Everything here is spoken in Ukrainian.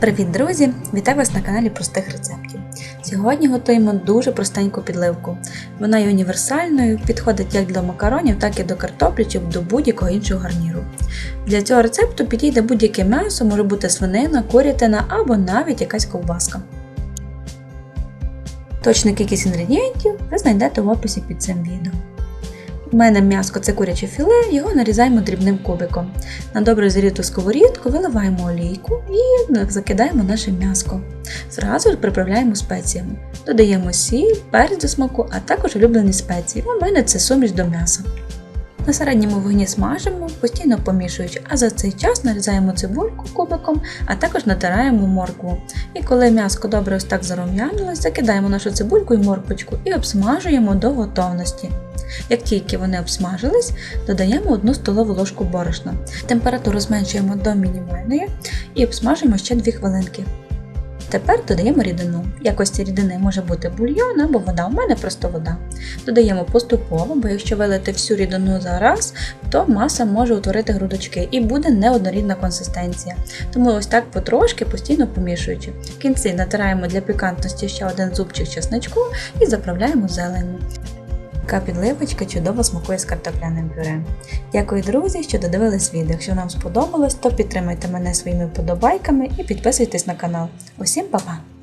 Привіт, друзі! Вітаю вас на каналі Простих рецептів. Сьогодні готуємо дуже простеньку підливку. Вона є універсальною, підходить як для макаронів, так і до картоплі чи до будь-якого іншого гарніру. Для цього рецепту підійде будь-яке м'ясо, може бути свинина, курятина або навіть якась ковбаска. Точну кількість інгредієнтів ви знайдете в описі під цим відео. У мене м'яско це куряче філе, його нарізаємо дрібним кубиком. На добре зріту сковорідку виливаємо олійку і закидаємо наше м'яско. Зразу приправляємо спеціями. Додаємо сіль, перець до смаку, а також улюблені спеції. У мене це суміш до м'яса. На середньому вогні смажимо, постійно помішуючи, а за цей час нарізаємо цибульку кубиком, а також натираємо моркву. І коли м'яско добре ось так зарум'янилось, закидаємо нашу цибульку і морквочку і обсмажуємо до готовності. Як тільки вони обсмажились, додаємо 1 столову ложку борошна. Температуру зменшуємо до мінімальної і обсмажуємо ще 2 хвилинки. Тепер додаємо рідину. Якості рідини може бути бульйон або вода, у мене просто вода. Додаємо поступово, бо якщо вилити всю рідину зараз, то маса може утворити грудочки і буде неоднорідна консистенція. Тому ось так потрошки постійно помішуючи. В кінці натираємо для пікантності ще один зубчик чесничку і заправляємо зеленню. Така підливочка чудово смакує з картопляним пюре. Дякую, друзі, що додивились відео. Якщо вам сподобалось, то підтримайте мене своїми вподобайками і підписуйтесь на канал. Усім па-па!